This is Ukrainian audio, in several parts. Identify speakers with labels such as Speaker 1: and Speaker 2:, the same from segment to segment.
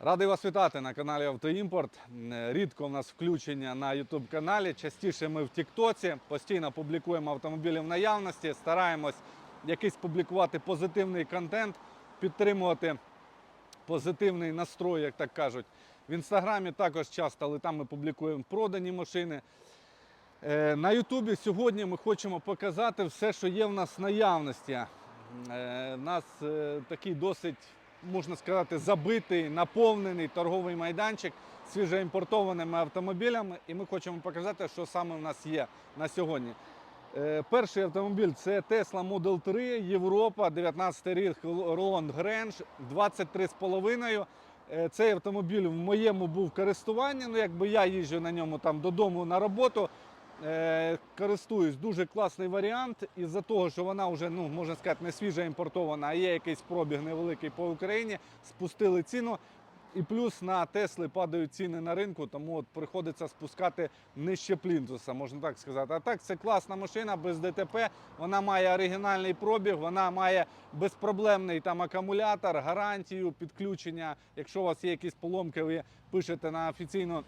Speaker 1: Радий вас вітати на каналі Автоімпорт. Е, Рідко в нас включення на YouTube каналі. Частіше ми в Тіктоці постійно публікуємо автомобілі в наявності, стараємось якийсь публікувати позитивний контент, підтримувати позитивний настрой, як так кажуть. В інстаграмі також часто, але там ми публікуємо продані машини. Е, На Ютубі сьогодні ми хочемо показати все, що є в нас наявності. Е, У нас е, такий досить, можна сказати, забитий, наповнений торговий майданчик свіжоімпортованими автомобілями. І ми хочемо показати, що саме в нас є на сьогодні. Е, Перший автомобіль це Tesla Model 3 Європа, 19 рік Roland Grange, 23,5. Е, Цей автомобіль в моєму був користуванні. Ну, якби я їжджу на ньому там додому на роботу. Е, користуюсь дуже класний варіант. Із-за того, що вона вже, ну можна сказати, не свіжа імпортована, а є якийсь пробіг невеликий по Україні. Спустили ціну. І плюс на Тесли падають ціни на ринку, тому от приходиться спускати нижче плінтуса, можна так сказати. А так це класна машина без ДТП. Вона має оригінальний пробіг, вона має безпроблемний там акумулятор, гарантію, підключення. Якщо у вас є якісь поломки, ви пишете на офіційну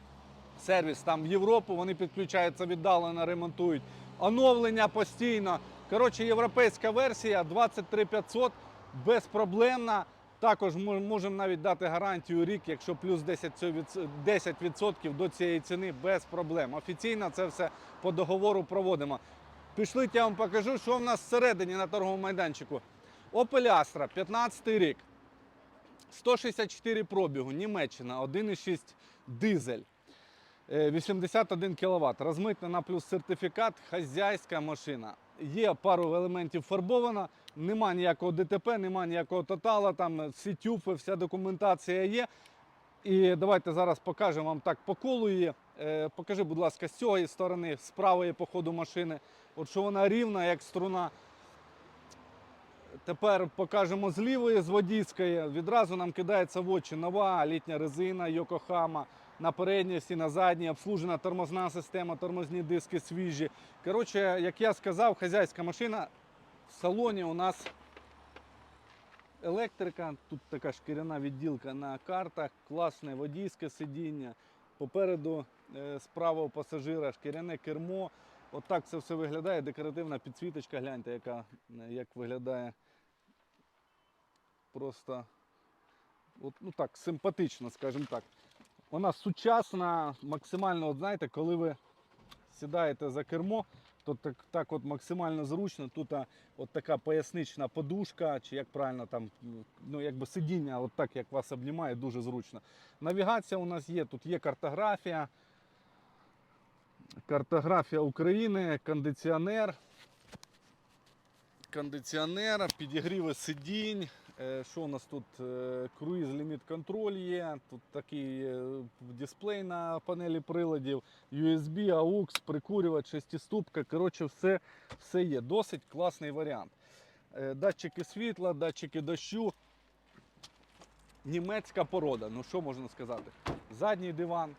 Speaker 1: сервіс там в Європу, вони підключаються віддалено, ремонтують. Оновлення постійно. Коротше, європейська версія 23500 безпроблемна. Також ми можемо навіть дати гарантію рік, якщо плюс 10%, 10% до цієї ціни без проблем. Офіційно це все по договору проводимо. Пішли, я вам покажу, що в нас всередині на торговому майданчику. Opel Astra, 15 рік. 164 пробігу, Німеччина, 1,6 дизель. Е, 81 кВт. Розмитнена плюс сертифікат, хазяйська машина. Є пару елементів фарбована, нема ніякого ДТП, нема ніякого тотала, там всі тюфи, вся документація є. І давайте зараз покажемо вам так по колу її. Е, Покажи, будь ласка, з цієї сторони, з правої по ходу машини. От що вона рівна, як струна. Тепер покажемо з лівої, з водійської. Відразу нам кидається в очі нова літня резина Йокохама. На передній всі, на задній, обслужена тормозна система, тормозні диски свіжі. Коротше, як я сказав, хазяйська машина. В салоні у нас електрика, тут така шкіряна відділка на картах, класне водійське сидіння. Попереду е, справа у пасажира шкіряне кермо. Отак це все виглядає. Декоративна підсвіточка, гляньте, яка е, як виглядає. Просто от, ну так, симпатично, скажімо так. Вона сучасна, максимально, от знаєте, коли ви сідаєте за кермо, то так, так от максимально зручно. Тут от така пояснична подушка, чи як правильно там, ну якби сидіння, от так як вас обнімає, дуже зручно. Навігація у нас є, тут є картографія. Картографія України, кондиціонер. Кондиціонер, підігріви сидінь. Е, Що у нас тут? Е, Круїз ліміт контроль є. Тут такий е, дисплей на панелі приладів, USB, AUX, прикурювач, шестиступка. Коротше, все, все є. Досить класний варіант. Датчики світла, датчики дощу. Німецька порода. Ну що можна сказати? Задній диван.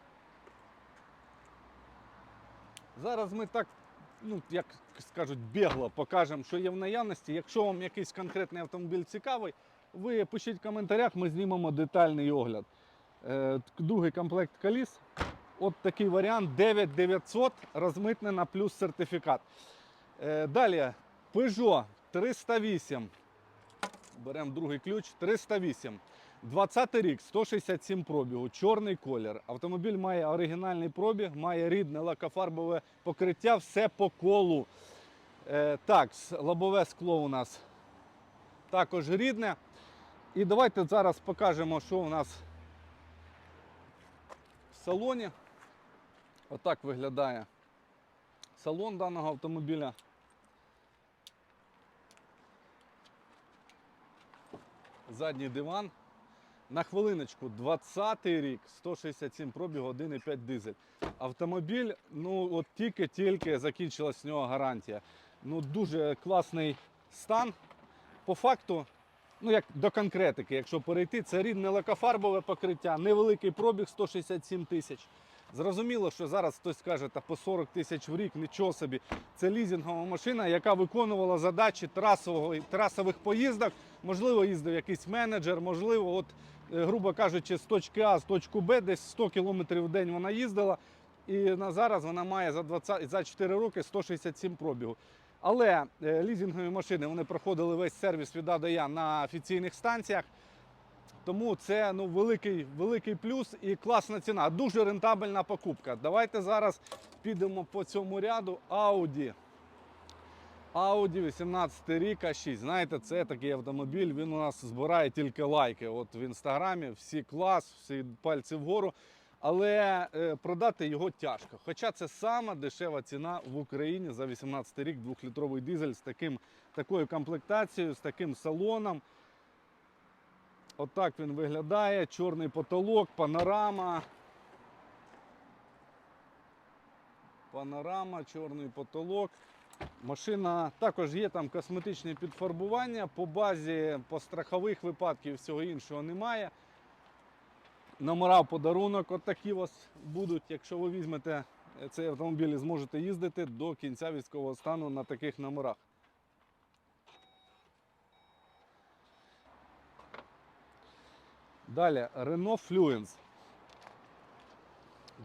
Speaker 1: Зараз ми так, ну як скажуть, бігло покажемо, що є в наявності. Якщо вам якийсь конкретний автомобіль цікавий, ви пишіть в коментарях, ми знімемо детальний огляд. Е, Другий комплект коліс. От такий варіант 9900 розмитнена плюс сертифікат. Е, Далі Peugeot 308. Беремо другий ключ 308. 20 рік, 167 пробігу, чорний колір. Автомобіль має оригінальний пробіг, має рідне лакофарбове покриття, все по колу. Е, так, лобове скло у нас також рідне. І давайте зараз покажемо, що у нас в салоні. Отак виглядає салон даного автомобіля. Задній диван. На хвилиночку, 20-й рік, 167 пробіг, 1,5 дизель. Автомобіль, ну от тільки-тільки закінчилась в нього гарантія. Ну дуже класний стан. По факту, ну як до конкретики, якщо перейти, це рідне лакофарбове покриття, невеликий пробіг 167 тисяч. Зрозуміло, що зараз хтось скаже, та по 40 тисяч в рік, нічого собі. Це лізінгова машина, яка виконувала задачі трасового, трасових поїздок. Можливо, їздив якийсь менеджер, можливо, от е, грубо кажучи, з точки А з точку Б, десь 100 км в день вона їздила. І на зараз вона має за 20, за 4 роки 167 пробігу. Але е, лізингові машини вони проходили весь сервіс від А до Я на офіційних станціях. Тому це ну, великий, великий плюс і класна ціна. Дуже рентабельна покупка. Давайте зараз підемо по цьому ряду Audi. Audi 18 рік А6. Знаєте, це такий автомобіль. Він у нас збирає тільки лайки. От в інстаграмі всі клас, всі пальці вгору. Але е, продати його тяжко. Хоча це сама дешева ціна в Україні за 18 рік, 2-літровий дизель з таким, такою комплектацією, з таким салоном. Отак він виглядає. Чорний потолок, панорама. Панорама, чорний потолок. Машина також є там косметичне підфарбування. По базі, по страхових випадків всього іншого немає. Номера подарунок от такі вас будуть. Якщо ви візьмете цей автомобіль і зможете їздити до кінця військового стану на таких номерах. Далі Renault Fluence.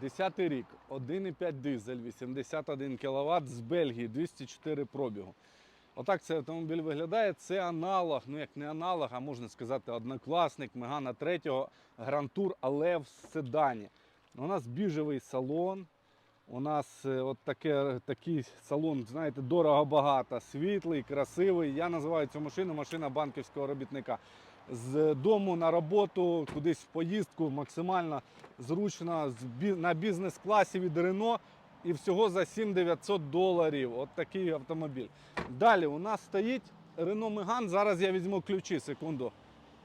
Speaker 1: 10 рік, 1,5 дизель, 81 кВт з Бельгії, 204 пробігу. Отак цей автомобіль виглядає. Це аналог, ну як не аналог, а можна сказати, однокласник Мегана 3 Grand Tour, але в седані. У нас біжевий салон. У нас е, от таке, такий салон, знаєте, дорого-багато, світлий, красивий. Я називаю цю машину машина банківського робітника. З дому на роботу, кудись в поїздку, максимально зручно на бізнес-класі від Renault і всього за 7900 доларів. От такий автомобіль. Далі у нас стоїть Renault Megane. Зараз я візьму ключі, секунду.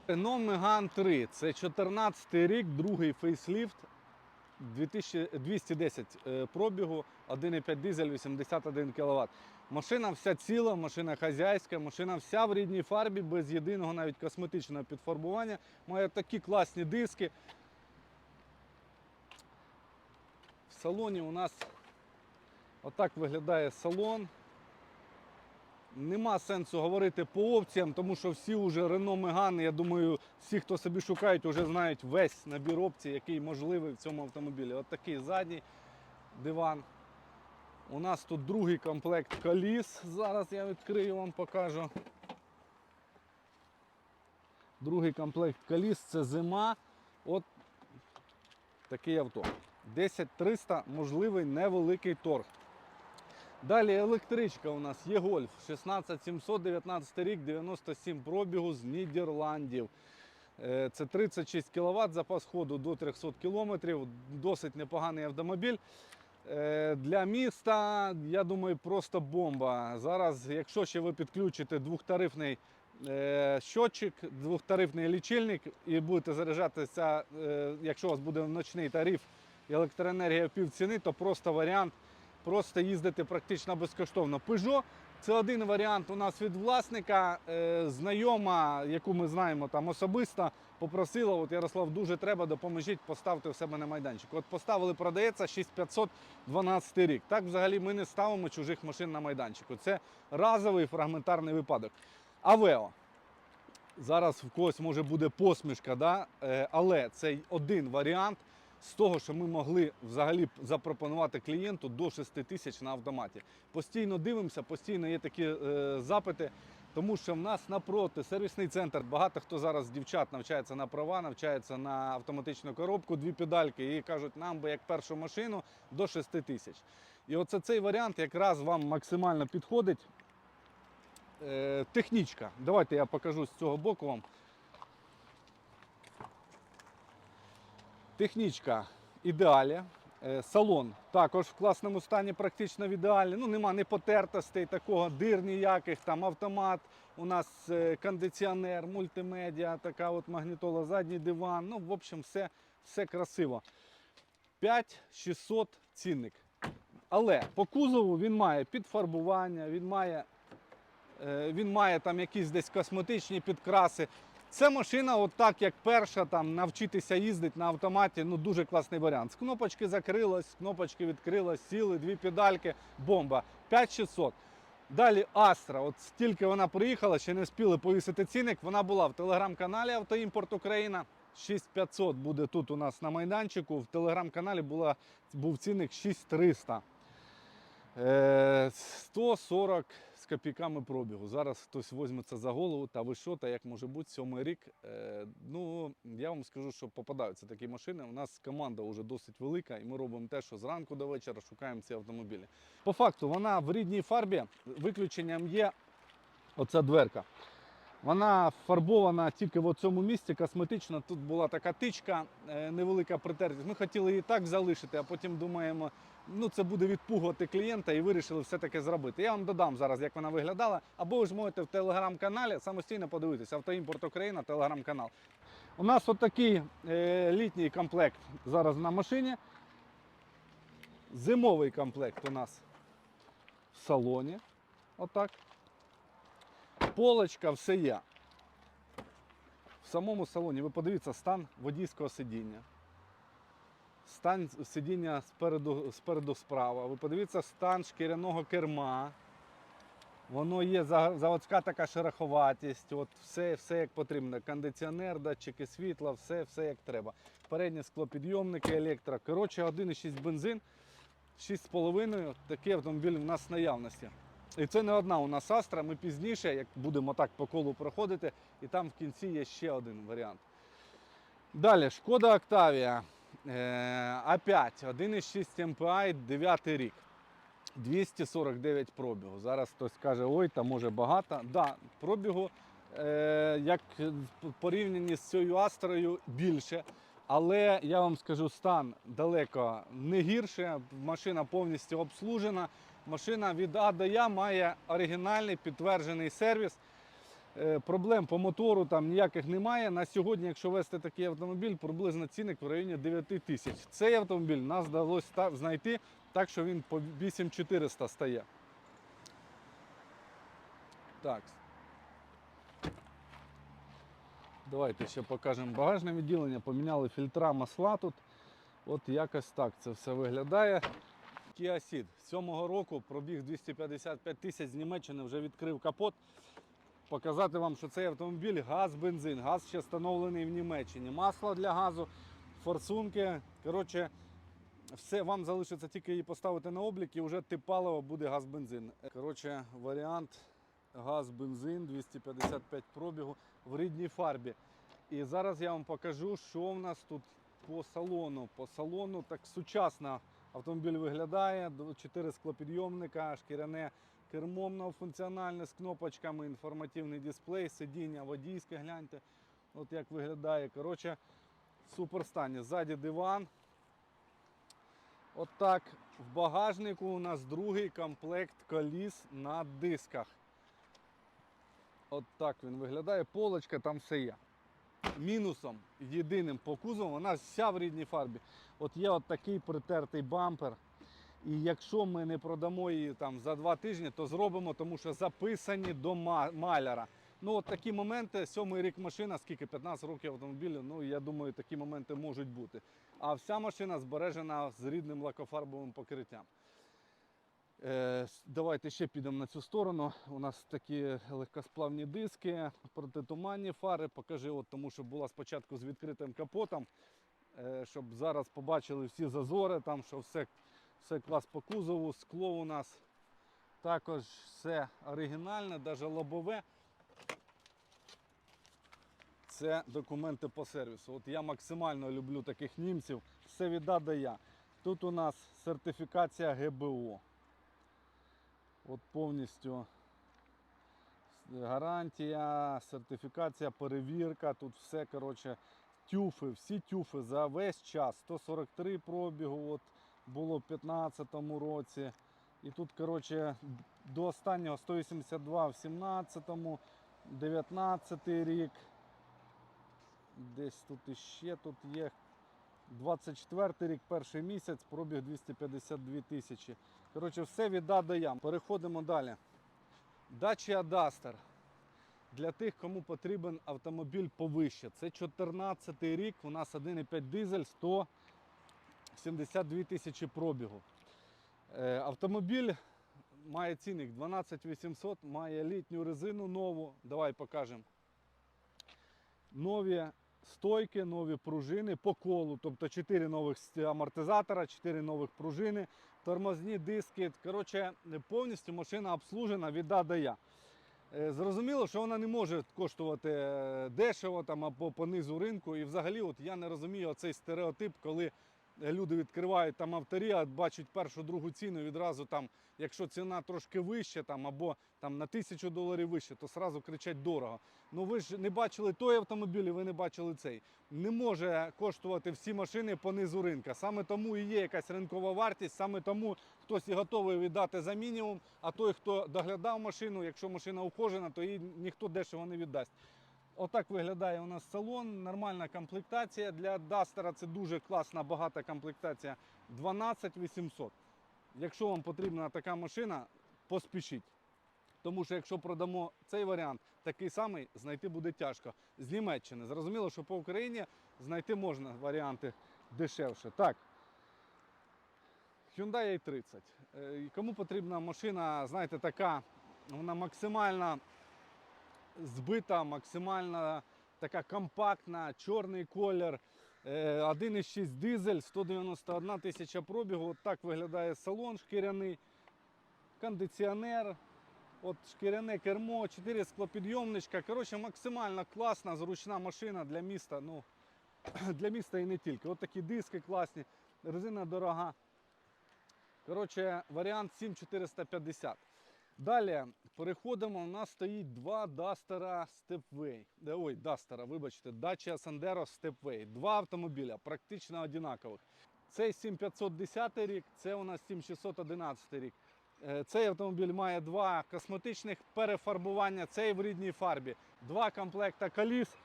Speaker 1: Renault Megane 3. Це 14 рік, другий фейсліфт. 2210 е, пробігу, 1,5 дизель, 81 кВт. Машина вся ціла, машина хазяйська, машина вся в рідній фарбі, без єдиного навіть косметичного підфарбування. Має такі класні диски. В салоні у нас отак виглядає салон. Нема сенсу говорити по опціям, тому що всі вже Renault Megane, я думаю, всі, хто собі шукають, вже знають весь набір опцій, який можливий в цьому автомобілі. От такий задній диван. У нас тут другий комплект коліс. Зараз я відкрию вам покажу. Другий комплект коліс це зима. От такий авто. 10300 можливий невеликий торг. Далі електричка у нас є гольф 16700, 19 рік, 97 пробігу з Нідерландів. Е, Це 36 кВт, запас ходу до 300 км, досить непоганий автомобіль. Е, Для міста, я думаю, просто бомба. Зараз, якщо ще ви підключите двохтарифний е, щотчик, двохтарифний лічильник і будете заряджатися, якщо у вас буде ночний тариф електроенергія в півціни, то просто варіант просто їздити практично безкоштовно. Peugeot це один варіант у нас від власника. Е, знайома, яку ми знаємо там особисто, попросила, от Ярослав, дуже треба, допоможіть, поставте в себе на майданчик. От поставили, продається 6512 рік. Так взагалі ми не ставимо чужих машин на майданчику. Це разовий фрагментарний випадок. Авео. Зараз в когось може буде посмішка, да? е, але це один варіант з того, що ми могли взагалі запропонувати клієнту до 6 тисяч на автоматі. Постійно дивимося, постійно є такі е, запити, тому що в нас напроти сервісний центр. Багато хто зараз дівчат навчається на права, навчається на автоматичну коробку, дві педальки і кажуть, нам би як першу машину до 6 тисяч. І оце цей варіант якраз вам максимально підходить. Е, технічка. Давайте я покажу з цього боку вам. Технічка ідеалі. Е, Салон також в класному стані, практично в ідеалі. Ну, нема ні потертостей, такого дир ніяких, там автомат, у нас е, кондиціонер, мультимедіа, така от магнітола, задній диван. Ну, в общем, все, все красиво. 5600 цінник. Але по кузову він має підфарбування, він має, е, він має там якісь десь косметичні підкраси. Це машина, от так як перша, там навчитися їздити на автоматі, ну дуже класний варіант. З кнопочки закрилось, з кнопочки відкрилось, сіли, дві педальки, бомба. 5600. Далі Astra, от стільки вона приїхала, ще не встигли повісити цінник. Вона була в телеграм-каналі Автоімпорт Україна. 6500 буде тут у нас на майданчику. В телеграм-каналі був цінник 6300. Е, 140 з копійками пробігу. Зараз хтось візьметься за голову, та ви що, та як може бути, сьомий рік. Е, ну, я вам скажу, що попадаються такі машини. У нас команда вже досить велика, і ми робимо те, що зранку до вечора шукаємо ці автомобілі. По факту, вона в рідній фарбі, виключенням є оця дверка. Вона фарбована тільки в цьому місці косметично. Тут була така тичка, е, невелика притертість. Ми хотіли її так залишити, а потім думаємо, ну це буде відпугувати клієнта і вирішили все-таки зробити. Я вам додам зараз, як вона виглядала. Або ви ж можете в телеграм-каналі самостійно подивитися. Автоімпорт Україна, телеграм-канал. У нас отакий е, літній комплект зараз на машині. Зимовий комплект у нас в салоні. Отак. Полочка, все є. В самому салоні ви подивіться стан водійського сидіння. Стан сидіння спереду, спереду справа. Ви подивіться стан шкіряного керма. Воно є заводська така шероховатість, от все, все як потрібно. Кондиціонер, датчики світла, все, все як треба. Передні склопідйомники, електро. Коротше, 1,6 бензин, 6,5. Такий автомобіль у нас в наявності. І це не одна у нас Астра. Ми пізніше, як будемо так по колу проходити, і там в кінці є ще один варіант. Далі, шкода Октавія. Е, А5, 1,6 MPI, 9 рік. 249 пробігу. Зараз хтось каже, ой, там може багато. Да, пробігу, е, як в з цією Астрою, більше. Але я вам скажу, стан далеко не гірше. Машина повністю обслужена. Машина від А до Я має оригінальний підтверджений сервіс. Е, Проблем по мотору там ніяких немає. На сьогодні, якщо вести такий автомобіль, приблизно цінник в районі 9 тисяч. Цей автомобіль нас вдалося знайти так, що він по 8400 стає. Так. Давайте ще покажемо багажне відділення. Поміняли фільтра масла тут. От якось так це все виглядає. Kia Ceed 7-го року пробіг 255 тисяч з Німеччини, вже відкрив капот. Показати вам, що цей автомобіль газ-бензин. Газ ще встановлений в Німеччині. Масло для газу, форсунки. Коротше, все вам залишиться тільки її поставити на облік і вже тип буде газ-бензин. Коротше, варіант газ-бензин 255 пробігу в рідній фарбі. І зараз я вам покажу, що в нас тут по салону. По салону так сучасно автомобіль виглядає. Д- Чотири склопідйомника, шкіряне кермо многофункціональне з кнопочками, інформативний дисплей, сидіння водійське, гляньте. От як виглядає. Коротше, супер стані. Ззаді диван. От так. В багажнику у нас другий комплект коліс на дисках. От так він виглядає. Полочка, там все є. Мінусом єдиним по кузову, вона вся в рідній фарбі. От є от такий притертий бампер. І якщо ми не продамо її там за два тижні, то зробимо, тому що записані до маляра. Ну, от такі моменти, сьомий рік машина, скільки 15 років автомобілю, ну я думаю, такі моменти можуть бути. А вся машина збережена з рідним лакофарбовим покриттям. Е, давайте ще підемо на цю сторону. У нас такі легкосплавні диски, протитуманні фари. Покажи, от, тому що була спочатку з відкритим капотом, е, щоб зараз побачили всі зазори, там, що все, все клас по кузову, скло у нас також все оригінальне, навіть лобове. Це документи по сервісу. От я максимально люблю таких німців. Все від Я. Тут у нас сертифікація ГБО. От повністю гарантія, сертифікація, перевірка. Тут все, коротше, тюфи, всі тюфи за весь час. 143 пробігу от було в 2015 році. І тут, коротше, до останнього 182 в 17-му, 19 рік. Десь тут іще тут є 24 рік, перший місяць, пробіг 252 тисячі. Коротше, все від А до Я. Переходимо далі. Dacia Duster. Для тих, кому потрібен автомобіль повище. Це 14 рік, у нас 1,5 дизель, 172 тисячі пробігу. Е, Автомобіль має цінник 12 800, має літню резину нову. Давай покажемо. Нові стойки, нові пружини по колу, тобто 4 нових амортизатора, 4 нових пружини, тормозні диски. Коротше, повністю машина обслужена від А до Я. Е, Зрозуміло, що вона не може коштувати е, дешево там або по низу ринку. І взагалі, от я не розумію оцей стереотип, коли люди відкривають там авторіат, бачать першу другу ціну відразу там, якщо ціна трошки вища, там або там на тисячу доларів вище, то сразу кричать дорого. Ну ви ж не бачили той автомобіль, і ви не бачили цей. Не може коштувати всі машини по низу ринка. Саме тому і є якась ринкова вартість, саме тому хтось і готовий віддати за мінімум, а той, хто доглядав машину, якщо машина ухожена, то її ніхто дешево не віддасть. Отак виглядає у нас салон, нормальна комплектація. Для Дастера це дуже класна, багата комплектація 12 800. Якщо вам потрібна така машина, поспішіть. Тому що якщо продамо цей варіант, такий самий знайти буде тяжко. З Німеччини. Зрозуміло, що по Україні знайти можна варіанти дешевше. Так. Hyundai i30. Е, Кому потрібна машина, знаєте, така, вона максимально збита, максимально така компактна, чорний колір. Е, 1,6 дизель, 191 тисяча пробігу. От так виглядає салон шкіряний, кондиціонер, от шкіряне кермо, 4 склопідйомничка. Коротше, максимально класна, зручна машина для міста. Ну, для міста і не тільки. От такі диски класні, резина дорога. Коротше, варіант 7450. Далі переходимо. У нас стоїть два Дастера Stepway. Е, Ой, Дастера, вибачте, Dacia Sandero Stepway. Два автомобіля, практично однакових. Цей 7510 рік, це у нас 7611 рік. Е, Цей автомобіль має два косметичних перефарбування, цей в рідній фарбі. Два комплекта коліс.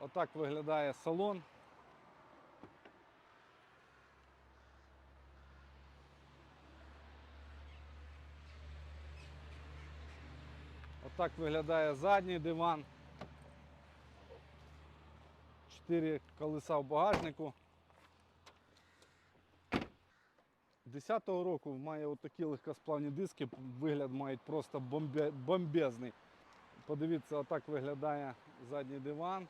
Speaker 1: Отак виглядає салон. Отак виглядає задній диван. Чотири колеса в багажнику. 10-го року має отакі легкосплавні диски, вигляд мають просто бомбе- бомбезний. Подивіться, отак виглядає задній диван.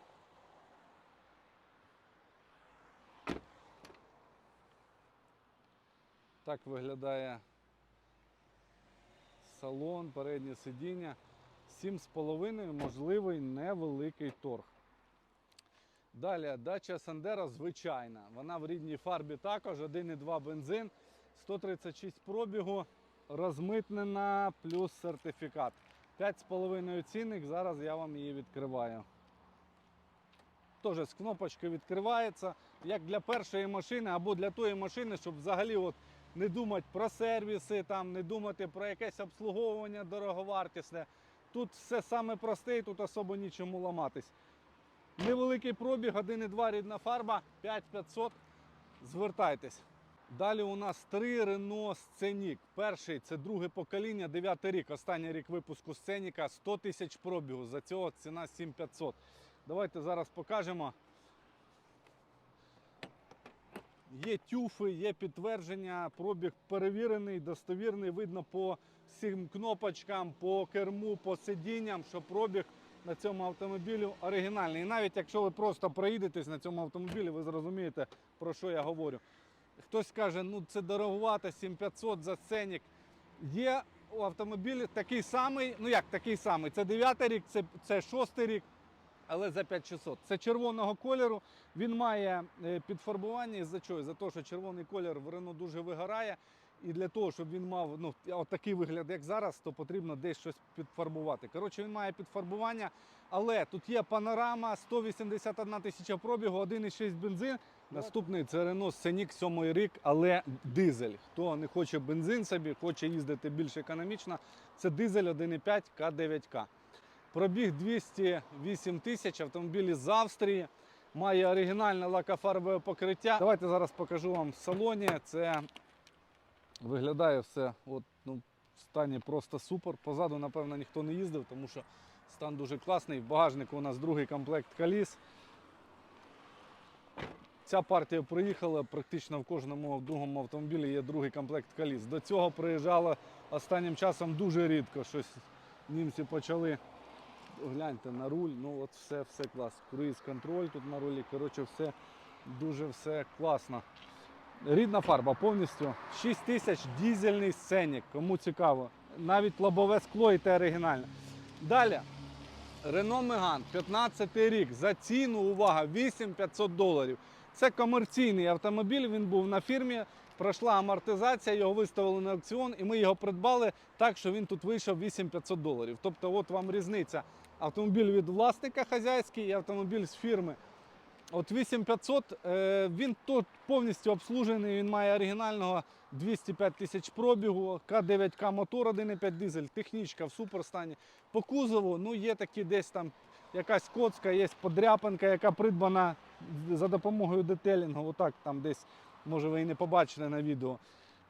Speaker 1: Так виглядає салон, переднє сидіння. 7,5 можливий невеликий торг. Далі дача Сандера звичайна. Вона в рідній фарбі також, 1,2 бензин, 136 пробігу, розмитнена плюс сертифікат. 5,5 цінник, зараз я вам її відкриваю. Теж з кнопочки відкривається, як для першої машини або для тої машини, щоб взагалі от не думати про сервіси, там, не думати про якесь обслуговування дороговартісне. Тут все саме просте і тут особо нічому ламатись. Невеликий пробіг, 1,2 рідна фарба, 5500. Звертайтесь. Далі у нас три Renault Scenic. Перший це друге покоління, 9 рік. Останній рік випуску Сценіка 100 тисяч пробігу. За цього ціна 7500. Давайте зараз покажемо. Є тюфи, є підтвердження, пробіг перевірений, достовірний. Видно по всім кнопочкам, по керму, по сидінням, що пробіг на цьому автомобілі оригінальний. І навіть якщо ви просто проїдетесь на цьому автомобілі, ви зрозумієте, про що я говорю. Хтось каже, ну це дороговато, 7500 за сценік. Є у автомобілі такий самий, ну як такий самий, це 9 рік, це, це 6 рік але за 5600. Це червоного кольору. Він має е, підфарбування за чого? За те, що червоний колір в Рено дуже вигорає. І для того, щоб він мав ну, такий вигляд, як зараз, то потрібно десь щось підфарбувати. Коротше, він має підфарбування, але тут є панорама, 181 тисяча пробігу, 1,6 бензин. Наступний це Renault Scenic 7 рік, але дизель. Хто не хоче бензин собі, хоче їздити більш економічно, це дизель 1,5 К9К. Пробіг 208 тисяч, автомобіль з Австрії. Має оригінальне лакофарбове покриття. Давайте зараз покажу вам в салоні. Це виглядає все от, ну, в стані просто супер. Позаду, напевно, ніхто не їздив, тому що стан дуже класний. В багажнику у нас другий комплект коліс. Ця партія приїхала, практично в кожному другому автомобілі є другий комплект коліс. До цього приїжджало останнім часом дуже рідко. Щось німці почали гляньте на руль, ну от все, все клас. Круїз контроль тут на рулі. Коротше, все дуже все класно. Рідна фарба повністю. 6 тисяч дізельний сценік, кому цікаво. Навіть лобове скло і те оригінальне. Далі. Renault Megane, 15 рік. За ціну, увага, 8500 доларів. Це комерційний автомобіль, він був на фірмі, пройшла амортизація, його виставили на аукціон, і ми його придбали так, що він тут вийшов 8500 доларів. Тобто, от вам різниця. Автомобіль від власника хазяйський і автомобіль з фірми. От 8500, е, він тут повністю обслужений, він має оригінального 205 тисяч пробігу, К9К мотор 1,5 дизель, технічка в суперстані. По кузову ну, є такі десь там якась коцка, є подряпинка, яка придбана за допомогою детелінгу. Отак там десь, може ви і не побачили на відео.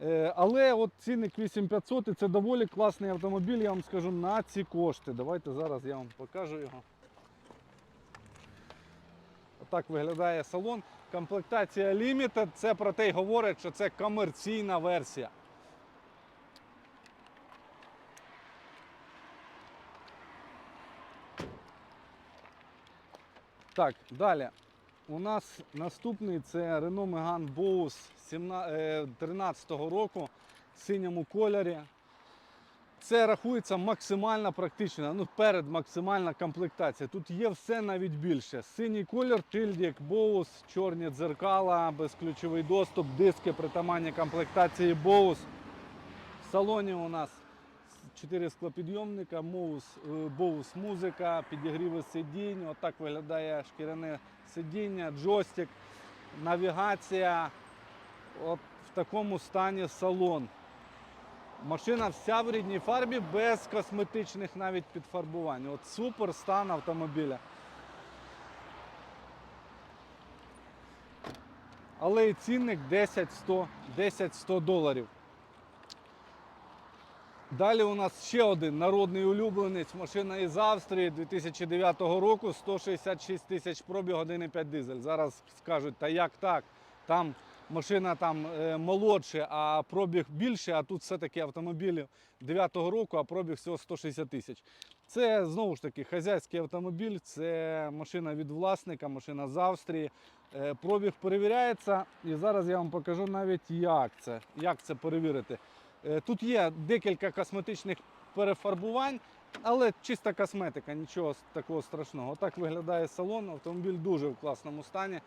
Speaker 1: Е, Але от цінник 8500 і це доволі класний автомобіль, я вам скажу, на ці кошти. Давайте зараз я вам покажу його. Отак виглядає салон. Комплектація Limited. Це про те й говорить, що це комерційна версія. Так, далі. У нас наступний це Renault Megane Bose 2013 року в синьому кольорі. Це рахується максимальна практична, ну перед максимальна комплектація. Тут є все навіть більше. Синій колір, тильдік, боус, чорні дзеркала, безключовий доступ, диски притаманні комплектації боус. В салоні у нас 4 склопідйомника, е, боус музика, підігріви сидінь. Отак виглядає шкіряне сидіння, джойстик, навігація. От в такому стані салон. Машина вся в рідній фарбі без косметичних навіть підфарбувань. От супер стан автомобіля. Але і цінник 10-100 10-100 доларів. Далі у нас ще один народний улюбленець. Машина із Австрії 2009 року, 166 тисяч пробіг, 1,5 дизель. Зараз скажуть, та як так? Там машина там е, молодше, а пробіг більше, а тут все-таки автомобілі 9-го року, а пробіг всього 160 тисяч. Це знову ж таки хазяйський автомобіль, це машина від власника, машина з Австрії. Е, Пробіг перевіряється, і зараз я вам покажу навіть, як це, як це перевірити. Е, Тут є декілька косметичних перефарбувань, але чиста косметика, нічого такого страшного. Отак виглядає салон. Автомобіль дуже в класному стані.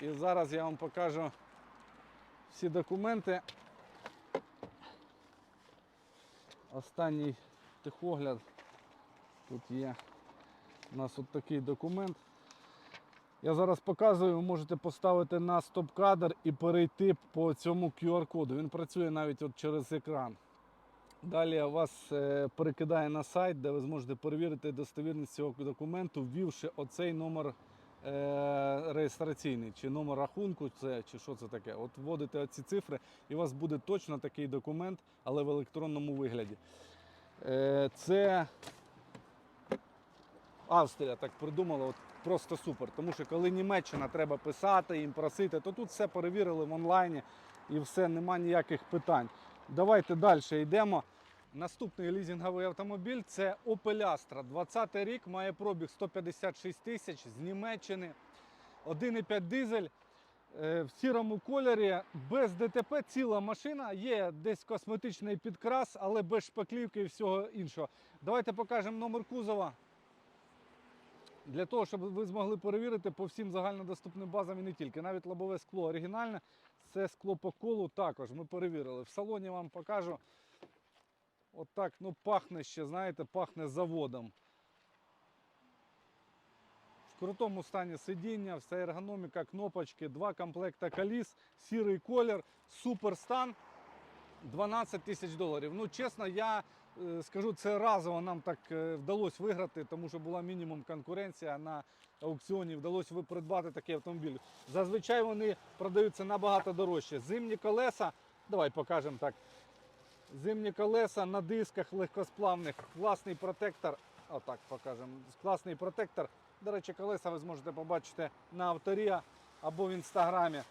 Speaker 1: І зараз я вам покажу всі документи. Останній техогляд. Тут є у нас от такий документ. Я зараз показую, ви можете поставити на стоп-кадр і перейти по цьому QR-коду. Він працює навіть от через екран. Далі вас е, перекидає на сайт, де ви зможете перевірити достовірність цього документу, ввівши оцей номер е, реєстраційний, чи номер рахунку, це, чи що це таке. От вводите оці цифри, і у вас буде точно такий документ, але в електронному вигляді. Е, це Австрія так придумала, от просто супер. Тому що коли Німеччина треба писати, їм просити, то тут все перевірили в онлайні і все, нема ніяких питань. Давайте далі йдемо. Наступний лізинговий автомобіль це Opel Astra. 20 рік, має пробіг 156 тисяч з Німеччини. 1,5 дизель е, в сірому кольорі, без ДТП, ціла машина. Є десь косметичний підкрас, але без шпаклівки і всього іншого. Давайте покажемо номер кузова. Для того, щоб ви змогли перевірити по всім загальнодоступним базам і не тільки. Навіть лобове скло оригінальне, це скло по колу також ми перевірили. В салоні вам покажу. От ну пахне ще, знаєте, пахне заводом. В крутому стані сидіння, вся ергономіка, кнопочки, два комплекта коліс, сірий колір, супер стан. 12 тисяч доларів. Ну, чесно, я скажу, це разово нам так е, вдалося виграти, тому що була мінімум конкуренція на аукціоні. Вдалося придбати такий автомобіль. Зазвичай вони продаються набагато дорожче. Зимні колеса, давай покажемо так. Зимні колеса на дисках легкосплавних, класний протектор. Отак покажемо. Класний протектор. До речі, колеса ви зможете побачити на авторія або в інстаграмі.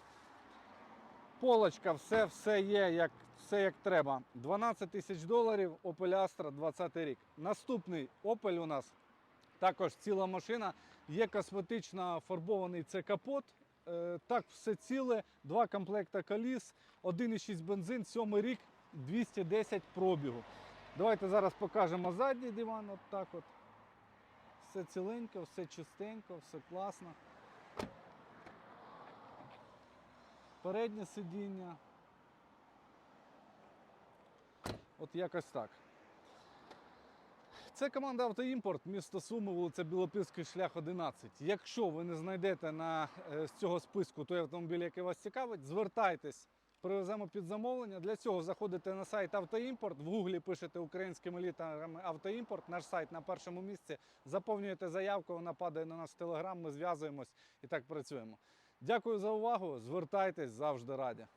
Speaker 1: Полочка, все, все є, як, все як треба. 12 тисяч доларів Opel Astra 20 рік. Наступний Opel у нас Також ціла машина. Є косметично фарбований це капот. Е, Так, все ціле, два комплекти коліс, 1,6 бензин, сьомий рік, 210 пробігу. Давайте зараз покажемо задній диван. От так от. Все ціленько, все чистенько, все класно. Переднє сидіння. От якось так. Це команда Автоімпорт, місто Суми, вулиця Білопільський шлях 11. Якщо ви не знайдете на, е, з цього списку той автомобіль, який вас цікавить, звертайтесь, привеземо під замовлення. Для цього заходите на сайт Автоімпорт, в гуглі пишете українськими літерами Автоімпорт, наш сайт на першому місці, заповнюєте заявку, вона падає на наш телеграм, ми зв'язуємось і так працюємо. Дякую за увагу. Звертайтесь завжди раді.